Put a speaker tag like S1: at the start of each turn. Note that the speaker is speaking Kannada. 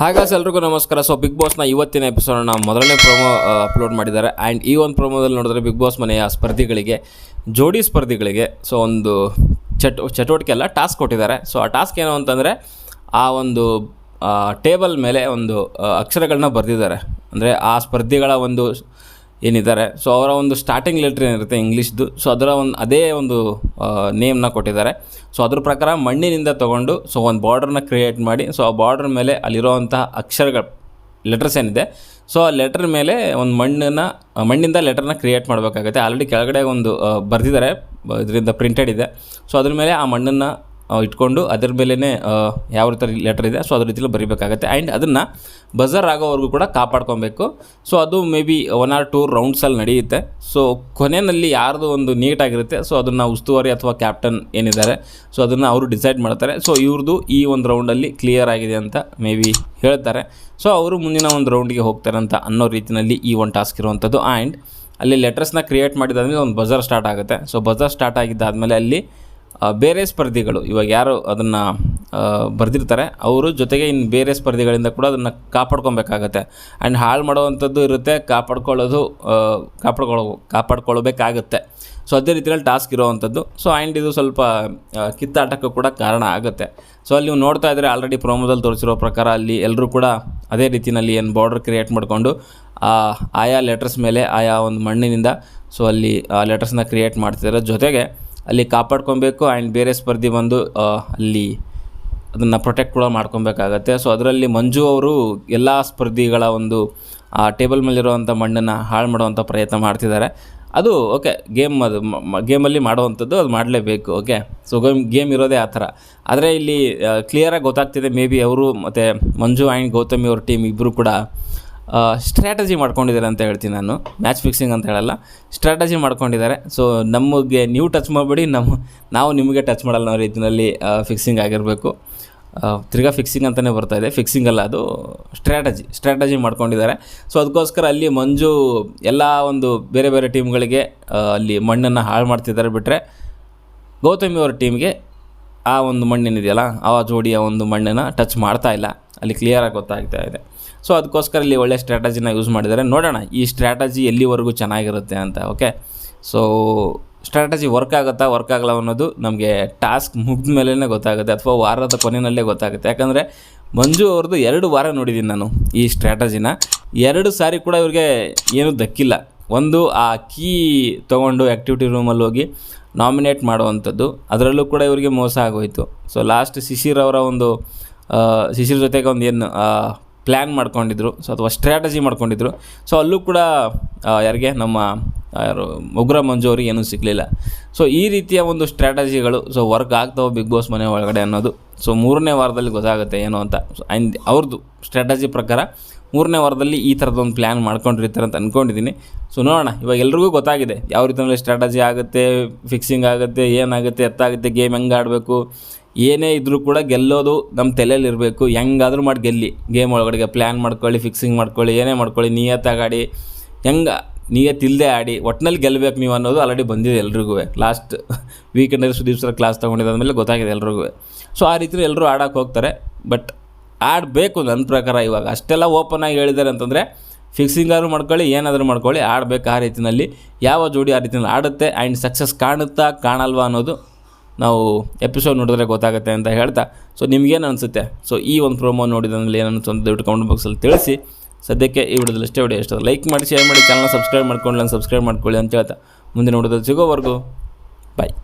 S1: ಹಾಗಾಸ್ ಎಲ್ರಿಗೂ ನಮಸ್ಕಾರ. ಸೊ ಬಿಗ್ ಬಾಸ್ನ ಇವತ್ತಿನ ಎಪಿಸೋಡ್ನ ಮೊದಲನೇ ಪ್ರೋಮೋ ಅಪ್ಲೋಡ್ ಮಾಡಿದ್ದಾರೆ. ಆ್ಯಂಡ್ ಈ ಒಂದು ಪ್ರೊಮೋದಲ್ಲಿ ನೋಡಿದ್ರೆ ಬಿಗ್ ಬಾಸ್ ಮನೆಯ ಸ್ಪರ್ಧಿಗಳಿಗೆ, ಜೋಡಿ ಸ್ಪರ್ಧಿಗಳಿಗೆ ಸೊ ಒಂದು ಚಟ್, ಚಟುವಟಿಕೆ ಎಲ್ಲ ಟಾಸ್ಕ್ ಕೊಟ್ಟಿದ್ದಾರೆ. ಸೊ ಆ ಟಾಸ್ಕ್ ಏನು ಅಂತಂದರೆ, ಆ ಒಂದು ಟೇಬಲ್ ಮೇಲೆ ಒಂದು ಅಕ್ಷರಗಳನ್ನ ಬರೆದಿದ್ದಾರೆ. ಅಂದರೆ ಆ ಸ್ಪರ್ಧಿಗಳ ಒಂದು ಏನಿದ್ದಾರೆ. ಸೊ ಅವರ ಒಂದು ಸ್ಟಾರ್ಟಿಂಗ್ ಲೆಟ್ರ್ ಏನಿರುತ್ತೆ ಇಂಗ್ಲೀಷ್ದು. ಸೊ ಅದರ ಒಂದು, ಅದೇ ಒಂದು ನೇಮ್ನ ಕೊಟ್ಟಿದ್ದಾರೆ. ಸೊ ಅದ್ರ ಪ್ರಕಾರ ಮಣ್ಣಿನಿಂದ ತೊಗೊಂಡು ಸೊ ಒಂದು ಬಾರ್ಡ್ರನ್ನ ಕ್ರಿಯೇಟ್ ಮಾಡಿ ಸೊ ಆ ಬಾರ್ಡ್ರ್ ಮೇಲೆ ಅಲ್ಲಿರುವಂತಹ ಅಕ್ಷರಗಳು ಲೆಟರ್ಸ್ ಏನಿದೆ. ಸೊ ಆ ಲೆಟರ್ ಮೇಲೆ ಒಂದು ಮಣ್ಣನ್ನು ಮಣ್ಣಿಂದ ಲೆಟರ್ನ ಕ್ರಿಯೇಟ್ ಮಾಡಬೇಕಾಗುತ್ತೆ. ಆಲ್ರೆಡಿ ಕೆಳಗಡೆ ಒಂದು ಬರೆದಿದ್ದಾರೆ. ಇದರಿಂದ ಪ್ರಿಂಟೆಡ್ ಇದೆ. ಸೊ ಅದ್ರ ಮೇಲೆ ಆ ಮಣ್ಣನ್ನು ಇಟ್ಕೊಂಡು ಅದ್ರ ಮೇಲೇ ಯಾವ ರೀತಿ ಲೆಟರ್ ಇದೆ ಸೊ ಅದ್ರ ರೀತಿಯಲ್ಲಿ ಬರೀಬೇಕಾಗತ್ತೆ. ಆ್ಯಂಡ್ ಅದನ್ನು ಬಜರ್ ಆಗೋವರೆಗೂ ಕೂಡ ಕಾಪಾಡ್ಕೊಬೇಕು. ಸೊ ಅದು may be one or two ರೌಂಡ್ಸಲ್ಲಿ ನಡೆಯುತ್ತೆ. ಸೊ ಕೊನೆಯಲ್ಲಿ ಯಾರ್ದು ಒಂದು ನೀಟಾಗಿರುತ್ತೆ ಸೊ ಅದನ್ನು ಉಸ್ತುವಾರಿ ಅಥವಾ ಕ್ಯಾಪ್ಟನ್ ಏನಿದ್ದಾರೆ ಸೊ ಅದನ್ನು ಅವರು ಡಿಸೈಡ್ ಮಾಡ್ತಾರೆ. ಸೊ ಇವ್ರದ್ದು ಈ ಒಂದು ರೌಂಡಲ್ಲಿ ಕ್ಲಿಯರ್ ಆಗಿದೆ ಅಂತ ಮೇ ಬಿ ಹೇಳ್ತಾರೆ. ಸೊ ಅವರು ಮುಂದಿನ ಒಂದು ರೌಂಡಿಗೆ ಹೋಗ್ತಾರೆ ಅಂತ ಅನ್ನೋ ರೀತಿಯಲ್ಲಿ ಈ ಒಂದು ಟಾಸ್ಕ್ ಇರುವಂಥದ್ದು ಆ್ಯಂಡ್ ಅಲ್ಲಿ ಲೆಟರ್ಸ್ನ ಕ್ರಿಯೇಟ್ ಮಾಡಿದಾದ್ಮೇಲೆ ಒಂದು ಬಜರ್ ಸ್ಟಾರ್ಟ್ ಆಗುತ್ತೆ. ಸೊ ಬಜರ್ ಸ್ಟಾರ್ಟ್ ಆಗಿದ್ದಾದಮೇಲೆ ಅಲ್ಲಿ ಬೇರೆ ಸ್ಪರ್ಧಿಗಳು, ಇವಾಗ ಯಾರು ಅದನ್ನು ಬರೆದಿರ್ತಾರೆ, ಅವರು ಜೊತೆಗೆ ಇನ್ನು ಬೇರೆ ಸ್ಪರ್ಧಿಗಳಿಂದ ಕೂಡ ಅದನ್ನು ಕಾಪಾಡ್ಕೊಬೇಕಾಗತ್ತೆ. ಆ್ಯಂಡ್ ಹಾಳು ಮಾಡುವಂಥದ್ದು ಇರುತ್ತೆ, ಕಾಪಾಡ್ಕೊಳ್ಳೋದು ಕಾಪಾಡ್ಕೊಳ್ಳೋ, ಕಾಪಾಡ್ಕೊಳ್ಬೇಕಾಗತ್ತೆ. ಸೊ ಅದೇ ರೀತಿಯಲ್ಲಿ ಟಾಸ್ಕ್ ಇರೋವಂಥದ್ದು. ಸೊ ಆ್ಯಂಡ್ ಇದು ಸ್ವಲ್ಪ ಕಿತ್ತಾಟಕ್ಕೂ ಕೂಡ ಕಾರಣ ಆಗುತ್ತೆ. ಸೊ ಅಲ್ಲಿ ನೀವು ನೋಡ್ತಾ ಇದ್ದರೆ ಆಲ್ರೆಡಿ ಪ್ರೋಮೋದಲ್ಲಿ ತೋರಿಸಿರೋ ಪ್ರಕಾರ ಅಲ್ಲಿ ಎಲ್ಲರೂ ಕೂಡ ಅದೇ ರೀತಿಯಲ್ಲಿ ಏನು ಬಾರ್ಡರ್ ಕ್ರಿಯೇಟ್ ಮಾಡಿಕೊಂಡು ಆಯಾ ಲೆಟರ್ಸ್ ಮೇಲೆ, ಆಯಾ ಒಂದು ಮಣ್ಣಿನಿಂದ ಸೊ ಅಲ್ಲಿ ಆ ಲೆಟರ್ಸ್ನ ಕ್ರಿಯೇಟ್ ಮಾಡ್ತಿದ್ದಾರೆ ಜೊತೆಗೆ ಅಲ್ಲಿ ಕಾಪಾಡ್ಕೊಬೇಕು ಆ್ಯಂಡ್ ಬೇರೆ ಸ್ಪರ್ಧಿ ಬಂದು ಅಲ್ಲಿ ಅದನ್ನು ಪ್ರೊಟೆಕ್ಟ್ ಕೂಡ ಮಾಡ್ಕೊಬೇಕಾಗತ್ತೆ. ಸೊ ಅದರಲ್ಲಿ ಮಂಜು ಅವರು ಎಲ್ಲ ಸ್ಪರ್ಧಿಗಳ ಒಂದು, ಆ ಟೇಬಲ್ ಮೇಲಿರುವಂಥ ಮಣ್ಣನ್ನು ಹಾಳು ಮಾಡುವಂಥ ಪ್ರಯತ್ನ ಮಾಡ್ತಿದ್ದಾರೆ. ಅದು ಓಕೆ ಗೇಮ್ ಅದು ಗೇಮಲ್ಲಿ ಮಾಡುವಂಥದ್ದು ಅದು ಮಾಡಲೇಬೇಕು ಓಕೆ ಸೊ ಗೇಮ್ ಗೇಮ್ ಇರೋದೇ ಆ ಥರ. ಆದರೆ ಇಲ್ಲಿ ಕ್ಲಿಯರಾಗಿ ಗೊತ್ತಾಗ್ತಿದೆ ಮೇ ಬಿ ಅವರು ಮತ್ತು ಮಂಜು ಆ್ಯಂಡ್ ಗೌತಮಿ ಅವ್ರ ಟೀಮ್ ಇಬ್ಬರು ಕೂಡ ಸ್ಟ್ರಾಟಜಿ ಮಾಡ್ಕೊಂಡಿದ್ದಾರೆ ಅಂತ ಹೇಳ್ತೀನಿ ನಾನು. ಮ್ಯಾಚ್ ಫಿಕ್ಸಿಂಗ್ ಅಂತ ಹೇಳಲ್ಲ. ಸ್ಟ್ರಾಟಜಿ ಮಾಡ್ಕೊಂಡಿದ್ದಾರೆ. ಸೊ ನಮಗೆ ನೀವು ಟಚ್ ಮಾಡಬೇಡಿ. ನಮ್ಮ ನಾವು ನಿಮಗೆ ಟಚ್ ಮಾಡಲ್ಲ ಅನ್ನೋ ರೀತಿಯಲ್ಲಿ ಫಿಕ್ಸಿಂಗ್ ಆಗಿರಬೇಕು. ತಿರ್ಗಾ ಫಿಕ್ಸಿಂಗ್ ಅಂತಲೇ ಬರ್ತಾ ಇದೆ. ಫಿಕ್ಸಿಂಗ್ ಅಲ್ಲ, ಅದು ಸ್ಟ್ರಾಟಜಿ ಸ್ಟ್ರಾಟಜಿ ಮಾಡ್ಕೊಂಡಿದ್ದಾರೆ. ಸೊ ಅದಕ್ಕೋಸ್ಕರ ಅಲ್ಲಿ ಮಂಜು ಎಲ್ಲ ಒಂದು ಬೇರೆ ಬೇರೆ ಟೀಮ್ಗಳಿಗೆ ಅಲ್ಲಿ ಮಣ್ಣನ್ನು ಹಾಳು ಮಾಡ್ತಿದ್ದಾರೆ ಬಿಟ್ಟರೆ ಗೌತಮಿ ಅವ್ರ ಟೀಮ್ಗೆ ಆ ಒಂದು ಮಣ್ಣೇನಿದೆಯಲ್ಲ, ಆ ಜೋಡಿಯ ಒಂದು ಮಣ್ಣನ್ನು ಟಚ್ ಮಾಡ್ತಾ ಇಲ್ಲ. ಅಲ್ಲಿ ಕ್ಲಿಯರಾಗಿ ಗೊತ್ತಾಗ್ತಾ ಇದೆ. ಸೊ ಅದಕ್ಕೋಸ್ಕರ ಇಲ್ಲಿ ಒಳ್ಳೆ ಸ್ಟ್ರಾಟಜಿನ ಯೂಸ್ ಮಾಡಿದ್ದಾರೆ. ನೋಡೋಣ, ಈ ಸ್ಟ್ರಾಟಜಿ ಎಲ್ಲಿವರೆಗೂ ಚೆನ್ನಾಗಿರುತ್ತೆ ಅಂತ ಓಕೆ ಸೊ ಸ್ಟ್ರಾಟಜಿ ವರ್ಕ್ ಆಗುತ್ತಾ ವರ್ಕ್ ಆಗಲ್ಲ ಅನ್ನೋದು ನಮಗೆ ಟಾಸ್ಕ್ ಮುಗಿದ ಮೇಲೇ ಗೊತ್ತಾಗುತ್ತೆ, ಅಥವಾ ವಾರದ ಕೊನೆಯಲ್ಲೇ ಗೊತ್ತಾಗುತ್ತೆ. ಯಾಕಂದರೆ ಮಂಜು ಅವ್ರದ್ದು ಎರಡು ವಾರ ನೋಡಿದ್ದೀನಿ ನಾನು ಈ ಸ್ಟ್ರಾಟಜಿನ ಎರಡು ಸಾರಿ ಕೂಡ ಇವ್ರಿಗೆ ಏನೂ ದಕ್ಕಿಲ್ಲ. ಒಂದು, ಆ ಕೀ ತೊಗೊಂಡು ಆ್ಯಕ್ಟಿವಿಟಿ ರೂಮಲ್ಲಿ ಹೋಗಿ ನಾಮಿನೇಟ್ ಮಾಡುವಂಥದ್ದು. ಅದರಲ್ಲೂ ಕೂಡ ಇವರಿಗೆ ಮೋಸ ಆಗೋಯಿತು. ಸೊ ಲಾಸ್ಟ್ ಶಿಶಿರ್ ಅವರ ಒಂದು ಶಿಶಿರ್ ಜೊತೆಗೆ ಒಂದು ಏನು ಪ್ಲ್ಯಾನ್ ಮಾಡ್ಕೊಂಡಿದ್ರು. ಸೊ ಅಥವಾ ಸ್ಟ್ರಾಟಜಿ ಮಾಡ್ಕೊಂಡಿದ್ರು. ಸೊ ಅಲ್ಲೂ ಕೂಡ ಯಾರಿಗೆ ನಮ್ಮ ಯಾರು, ಉಗ್ರ ಮಂಜು ಅವ್ರಿಗೆ ಏನೂ ಸಿಗಲಿಲ್ಲ. ಸೊ ಈ ರೀತಿಯ ಒಂದು ಸ್ಟ್ರಾಟಜಿಗಳು ಸೊ ವರ್ಕ್ ಆಗ್ತಾವೆ ಬಿಗ್ ಬಾಸ್ ಮನೆ ಒಳಗಡೆ ಅನ್ನೋದು. ಸೊ ಮೂರನೇ ವಾರದಲ್ಲಿ ಗೊತ್ತಾಗುತ್ತೆ ಏನು ಅಂತ. ಸೊ ಆ್ಯಂಡ್ ಅವ್ರದ್ದು ಸ್ಟ್ರಾಟಜಿ ಪ್ರಕಾರ ಮೂರನೇ ವಾರದಲ್ಲಿ ಈ ಥರದೊಂದು ಪ್ಲ್ಯಾನ್ ಮಾಡ್ಕೊಂಡಿರ್ತಾರೆ ಅಂತ ಅಂದ್ಕೊಂಡಿದ್ದೀನಿ ಸೊ ನೋಡೋಣ. ಇವಾಗ ಎಲ್ರಿಗೂ ಗೊತ್ತಾಗಿದೆ. ಯಾವ ರೀತಿಯಲ್ಲಿ ಸ್ಟ್ರಾಟಜಿ ಆಗುತ್ತೆ ಫಿಕ್ಸಿಂಗ್ ಆಗುತ್ತೆ, ಏನಾಗುತ್ತೆ, ಎತ್ತಾಗುತ್ತೆ ಗೇಮ್ ಹೆಂಗೆ ಆಡಬೇಕು ಏನೇ ಇದ್ರೂ ಕೂಡ ಗೆಲ್ಲೋದು ನಮ್ಮ ತಲೆಯಲ್ಲಿ ಇರಬೇಕು. ಹೆಂಗಾದ್ರೂ ಮಾಡಿ ಗೆಲ್ಲಿ. ಗೇಮ್ ಒಳಗಡೆಗೆ ಪ್ಲ್ಯಾನ್ ಮಾಡ್ಕೊಳ್ಳಿ ಫಿಕ್ಸಿಂಗ್ ಮಾಡ್ಕೊಳ್ಳಿ, ಏನೇ ಮಾಡ್ಕೊಳ್ಳಿ ನಿಯತ್ತಾಗಿ ಆಡಿ ಹೆಂಗೆ ನಿಯತ್ತಿಲ್ಲದೆ ಆಡಿ. ಒಟ್ಟಿನಲ್ಲಿ ಗೆಲ್ಲಬೇಕು ನೀವು ಅನ್ನೋದು ಆಲ್ರೆಡಿ ಬಂದಿದೆ ಎಲ್ರಿಗೂ. ಲಾಸ್ಟ್ ವೀಕೆಂಡಲ್ಲಿ ಸುದೀಪ್ ಸರ್ ಕ್ಲಾಸ್ ತೊಗೊಂಡಿದ್ದಾದ್ಮೇಲೆ ಗೊತ್ತಾಗಿದೆ ಎಲ್ರಿಗೂ. ಸೊ ಆ ರೀತಿ ಎಲ್ಲರೂ ಆಡೋಕೆ ಹೋಗ್ತಾರೆ. ಬಟ್ ಆಡಬೇಕು ನನ್ನ ಪ್ರಕಾರ ಇವಾಗ. ಅಷ್ಟೆಲ್ಲ ಓಪನ್ ಆಗಿ ಹೇಳಿದ್ದಾರೆ ಅಂತಂದರೆ ಫಿಕ್ಸಿಂಗಾದ್ರು ಮಾಡ್ಕೊಳ್ಳಿ, ಏನಾದರೂ ಮಾಡ್ಕೊಳ್ಳಿ, ಆಡಬೇಕು ಆ ರೀತಿಯಲ್ಲಿ ಯಾವ ಜೋಡಿ ಆ ರೀತಿಯಲ್ಲಿ ಆಡುತ್ತೆ ಆ್ಯಂಡ್ ಸಕ್ಸಸ್ ಕಾಣುತ್ತಾ ಕಾಣಲ್ವಾ ಅನ್ನೋದು ನಾವು ಎಪಿಸೋಡ್ ನೋಡಿದ್ರೆ ಗೊತ್ತಾಗುತ್ತೆ ಅಂತ ಹೇಳ್ತಾ. ಸೊ ನಿಮ್ಗೇನು ಅನಿಸುತ್ತೆ? ಸೊ ಈ ಒಂದು ಪ್ರೋಮೋ ನೋಡಿದ್ಮೇಲೆ ಏನು ಅನಿಸ್ತು ಅಂತ ದಯವಿಟ್ಟು ಕಮೆಂಟ್ ಬಾಕ್ಸಲ್ಲಿ ತಿಳಿಸಿ. ಸದ್ಯಕ್ಕೆ ಈ ವಿಡಿಯೋದಲ್ಲಿ ಇಷ್ಟೇ ವಿಡಿಯೋ. ಇಷ್ಟ ಲೈಕ್ ಮಾಡಿ ಶೇರ್ ಮಾಡಿ ಚಾನಲ್ ಸಬ್ಸ್ಕ್ರೈಬ್ ಮಾಡ್ಕೊಳ್ಳಿ ನಾನು ಸಬ್ಸ್ಕ್ರೈಬ್ ಮಾಡ್ಕೊಳ್ಳಿ ಅಂತ ಹೇಳ್ತಾ. ಮುಂದೆ ನೋಡೋದು ಸಿಗೋವರೆಗೂ ಬಾಯ್